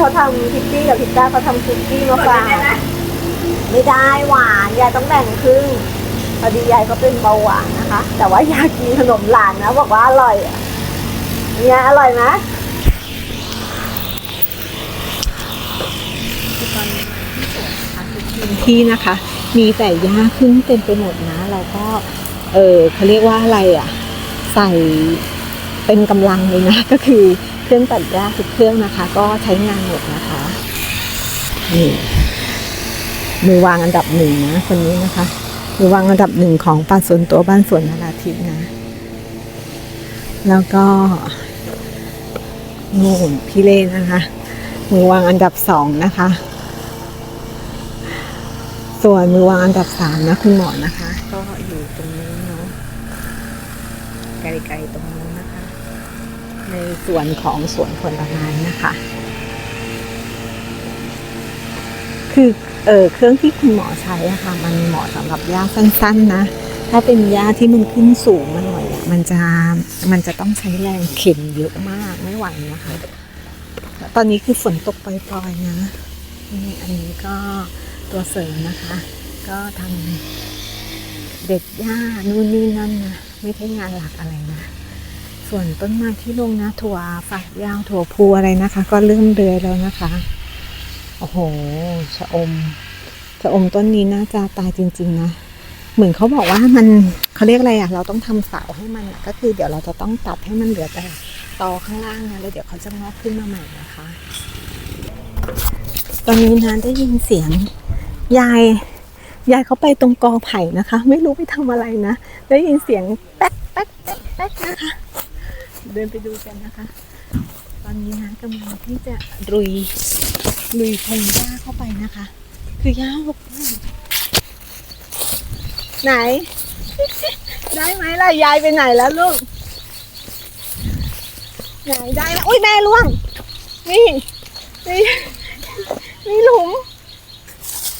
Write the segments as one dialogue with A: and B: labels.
A: เขาทำพิตตี้กับพิตต้าเขาทำคุกกี้มาฝากไม่ได้หวานยายต้องแบ่งครึ่งพอดียายก็เป็นเบาหวานนะคะ แต่ว่าอยากกินขนมหลานนะบอกว่าอร่อยเนี่ยอร่อยไหม
B: พื้นที่นะคะ มีแต่หญ้าขึ้นเต็มไปหมดนะ เราก็ เออเขาเรียกว่าอะไรอะ ใส่เป็นกำลังเลยนะ ก็คือ เครื่องตัดหญ้าทุกเครื่องนะคะ ก็ใช้งานหมดนะคะนี่มือวางอันดับหนึ่งนะคนนี้นะคะมือวางอันดับหนึ่งของป่าสวนตัวบ้านสวนนาราธิปนะ แล้วก็นู่นพี่เล่นะคะ มือวางอันดับสองนะคะ ส่วนมือวางอันดับสามนะคุณหมอนะคะ ก็อยู่ตรงนี้เนาะไกลๆตรงนู้ ในส่วนของสวนผลไม้นะคะ คือเออเครื่องที่คุณหมอใช้อะค่ะ มันเหมาะสำหรับหญ้าสั้น ๆ นะ ถ้าเป็นหญ้าที่มันขึ้นสูงมาหน่อยอะมันจะมันจะต้องใช้แรงเข็นเยอะมากไม่ไหวนะคะ ตอนนี้คือฝนตกปล่อยๆนะนี่อันนี้ก็ตัวเสริมนะคะ ก็ทำเด็ดหญ้านู่นนี่นั่นนะไม่ใช่งานหลักอะไรนะ ส่วนต้นไม้ที่ลงนะถั่วฝักยาวถั่วพูอะไรนะคะ ก็เริ่มเดือยแล้วนะคะ โอ้โหชะอมชะอมต้นนี้น่าจะตายจริง ๆ นะ เหมือนเขาบอกว่ามันเขาเรียกอะไรอะเราต้องทำเสาให้มันก็คือเดี๋ยวเราจะต้องตัดให้มันเหลือแต่ตอข้างล่างนะแล้วเดี๋ยวเขาจะงอกขึ้นมาใหม่นะคะ ตอนนี้นะได้ยินเสียงยายยายเขาไปตรงกอไผ่นะคะ ไม่รู้ไปทำอะไรนะ ได้ยินเสียงแป๊กแป๊กแป๊กนะคะ เดินไปดูกันนะคะ ตอนนี้นะกำลังที่จะลุยลุยพงหญ้าเข้าไปนะคะ คือหญ้าหกมากไหน ได้ไหมล่ะยายไปไหนแล้วลูกไหนได้แล้วอุ้ยแม่ล่วง นี่นี่นี่หลุม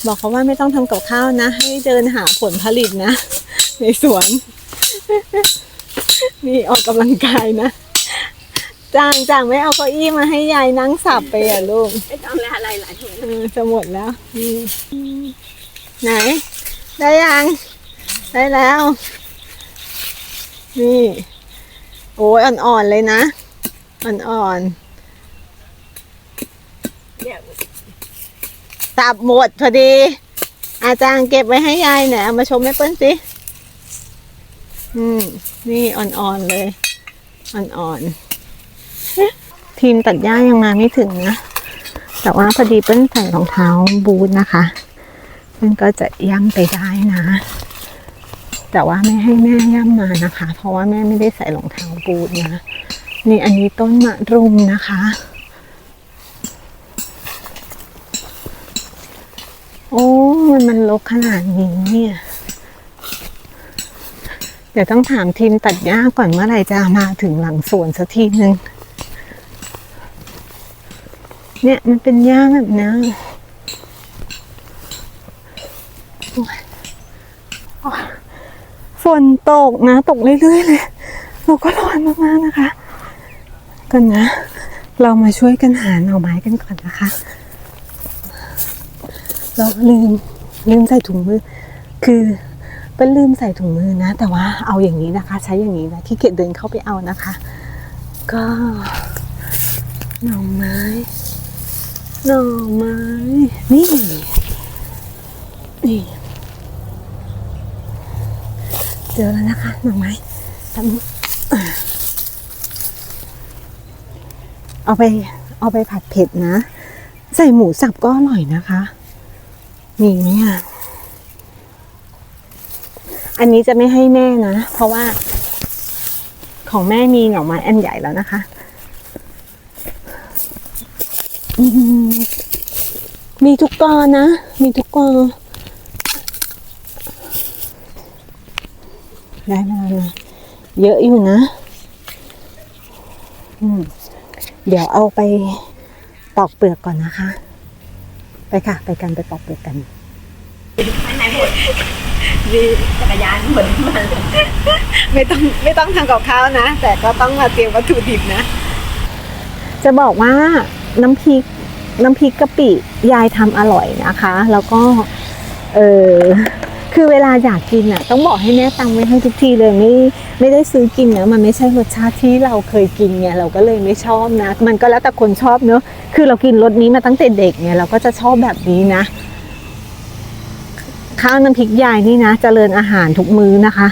B: บอกเขาว่าไม่ต้องทำกับข้าวนะ ให้เดินหาผลผลิตนะ ในสวน นี่ออกกำลังกายนะ จางจางไม่เอาเก้าอี้มาให้ยายนั่งสับไปอะลูก
A: ไม่ต้องแล้วอะไรหลายถุง
B: เออจะหมดแล้วนี่ไหน ได้ยัง ได้แล้ว นี่ โอ้ยอ่อนๆเลยนะ อ่อน
A: เนี่ย
B: ๆสับหมดพอดี อาจารย์เก็บไว้ให้ยายหน่อยเอามาชมแม่เปิ้ลสิ อืม นี่อ่อนๆเลย อ่อนๆ ทีมตัดหญ้ายังมาไม่ถึงนะ แต่ว่าพอดีเปิ้ลใส่รองเท้าบูทนะคะเปิ้ลก็จะย่ำไปได้นะ แต่ว่าไม่ให้แม่ย่ำมานะคะ เพราะว่าแม่ไม่ได้ใส่รองเท้าบูทนะ นี่อันนี้ต้นมะรุมนะคะ โอ้มันมันลกขนาดนี้เนี่ย ดี๋ยวต้องถามทีมตัดหญ้าก่อนเมื่อไหร่จะมาถึงหลังสวนสักทีหนึ่งเนี่ยมันเป็นหญ้าแบบนี้ฝนตกนะ ตกเรื่อยๆเลยเราก็ร้อนมากๆนะคะกันนะ เรามาช่วยกันหาหน่อไม้กันก่อนนะคะ เราลืมลืมใส่ถุงมือ คือ เป็นลืมใส่ถุงมือนะ แต่ว่าเอาอย่างนี้นะคะ ใช้อย่างนี้นะที่เกียจเดินเข้าไปเอานะคะ ก็หน่อไม้หน่อไม้นี่นี่เจอแล้วนะคะหน่อไม้ทำเอาไปเอาไปผัดเผ็ดนะ ใส่หมูสับก็อร่อยนะคะ มีไหมอะ อันนี้จะไม่ให้แม่นะ เพราะว่า ของแม่มีหน่อไม้อันใหญ่แล้วนะคะมีทุกกอนะ มีทุกกอได้มาเยอะอยู่นะเดี๋ยวเอาไปปอกเปลือกก่อนนะคะ ไปค่ะ ไปกันไปปอกเปลือกกัน
A: ดมีจักรยานเหมือนมัน
B: ไม่ต้องไม่ต้องทำกับข้าวนะ แต่ก็ต้องมาเตรียมวัตถุดิบนะ จะบอกว่าน้ำพริกน้ำพริกกะปิยายทำอร่อยนะคะ แล้วก็เออคือเวลาอยากกินอะ ต้องบอกให้แม่ตังไว้ให้ทุกทีเลยไม่ไม่ได้ซื้อกินนะมันไม่ใช่รสชาติที่เราเคยกินไงเราก็เลยไม่ชอบนะ มันก็แล้วแต่คนชอบเนอะคือเรากินรสนี้มาตั้งแต่เด็กไงเราก็จะชอบแบบนี้นะ ข้าวน้ำพริกยายนี่นะเจริญอาหารทุกมื้อนะคะ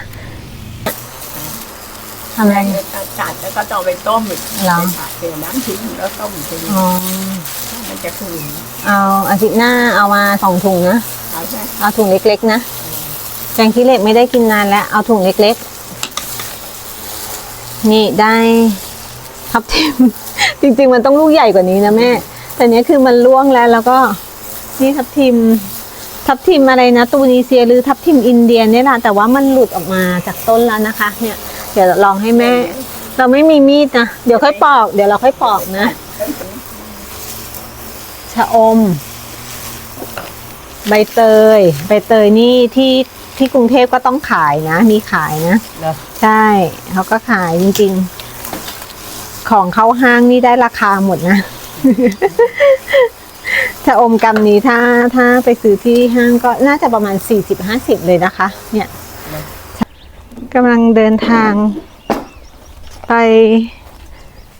B: ทำอะไร
C: จัดแล้วก็ต้องไปต้มอีก
B: เหรอ
C: ผัดเสียน้ำทิ้งแล้วต้มอีกที
B: อ๋อ
C: มันจะคืน
B: เอาอาทิตย์หน้าเอามาสองถุงนะ
C: เอาใช่ไหม
B: เอาถุงเล็กๆนะแกงขี้เหล็กไม่ได้กินนานแล้วเอาถุงเล็กๆ นี่ได้ทับทิม จริงๆมันต้องลูกใหญ่กว่านี้นะแม่ แต่เนี้ยคือมันล่วงแล้วแล้วก็นี่ทับทิม ทับทิมอะไรนะตูนีเซียหรือทับทิมอินเดียเนี่ยแหละแต่ว่ามันหลุดออกมาจากต้นแล้วนะคะ เนี่ย เดี๋ยวลองให้แม่ เราไม่มีมีดนะเดี๋ยวค่อยปอก เดี๋ยวเราค่อยปอกนะชะอม ใบเตย ใบเตยนี่ที่ที่กรุงเทพก็ต้องขายนะ มีขายนะ
C: เหรอ
B: ใช่เขาก็ขายจริงๆ ของเข้าห้างนี่ได้ราคาหมดนะ ถ้าอมกำนี้ถ้าถ้าไปซื้อที่ห้างก็น่าจะประมาณ 40-50 เลยนะคะ เนี่ยกำลังเดินทาง ไป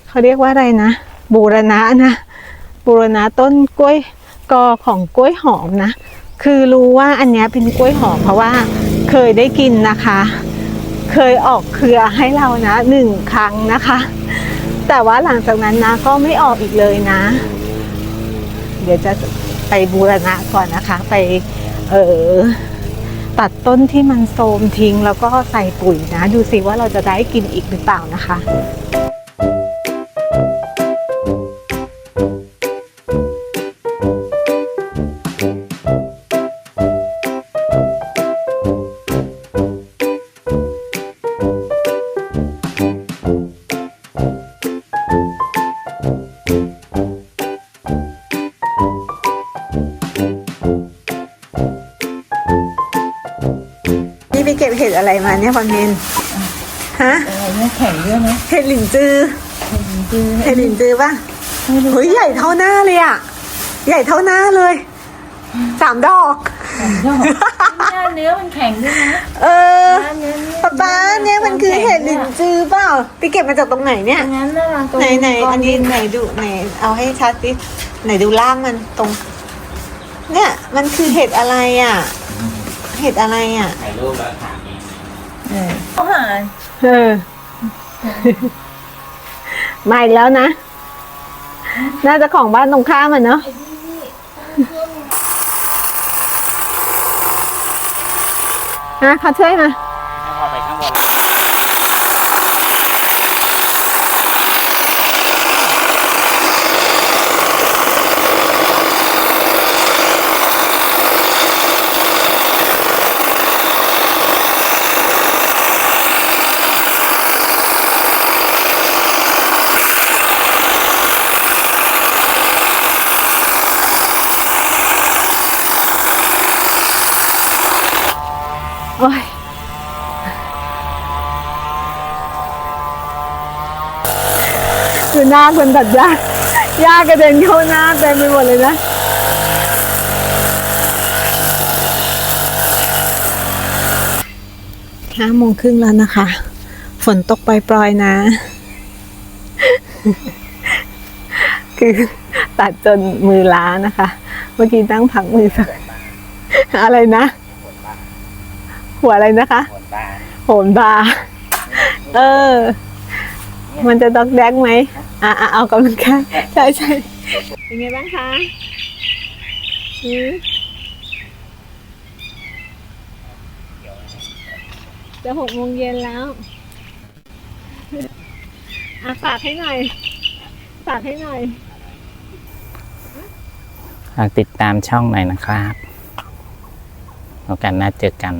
B: เขาเรียกว่าอะไรนะ บูรณะนะ บูรณะต้นกล้วยกอของกล้วยหอมนะ คือรู้ว่าอันนี้เป็นกล้วยหอมเพราะว่าเคยได้กินนะคะ เคยออกเครือให้เรานะหนึ่งครั้งนะคะ แต่ว่าหลังจากนั้นนะก็ไม่ออกอีกเลยนะ เดี๋ยวจะไปบูรณะก่อนนะคะ ไปเออตัดต้นที่มันโทรมทิ้งแล้วก็ใส่ปุ๋ยนะ ดูสิว่าเราจะได้กินอีกหรือเปล่านะคะ เนี่ยพอมเมนฮะ
C: อะไรเนี่ยแข็งด้วยไหม
B: เห็ดหลินจือเห็ดหลินจือป่ะเฮ้ยใหญ่เท่าหน้าเลยอะ ใหญ่เท่าหน้าเลยสามดอก
D: เนี่ยเนื้อมันแข็งด้วยนะ
B: เออ
D: เนื้อเนี่ย
B: ป๊าป๊าเนี่ยมันคือเห็ดหลินจือเปล่าไปเก็บมาจากตรงไหนเนี่ย
D: งั้นน่ะตรง
B: ไหนไหน
D: กง
B: อันนี้ไหนดูไหนเอาให้ชัดดิไหนดูล่างมันตรง เนี่ยมันคือเห็ดอะไรอะ เห็ดอะไรอะ
D: เขาหาย
B: เออ มาอีกแล้วนะ น่าจะของบ้านตรงข้ามอะเนาะฮะเขาช่วยมา
E: พอไปข้างบน
B: โอ้ยคือหน้าคนตัดหญ้าหญ้ากระเด็นเข้าหน้าเต็มไปหมดเลยนะห้าโมงครึ่งแล้วนะคะ ฝนตกปล่อยๆนะ คือตัดจนมือล้านะคะ เมื่อกี้นั่งพักมือสักอะไรนะ หัวอะไรนะคะ
E: บนบ้าน
B: โหนบาร์เออ มันจะดอกแดกไหมอะอะเอากำลังกายใช่ใช่เป็นไงบ้างคะอืมจะหกโมงเย็นแล้วอะฝากให้หน่อย ฝากให้หน่อย
E: ฝากติดตามช่องหน่อยนะครับ โอกาสหน้าเจอกัน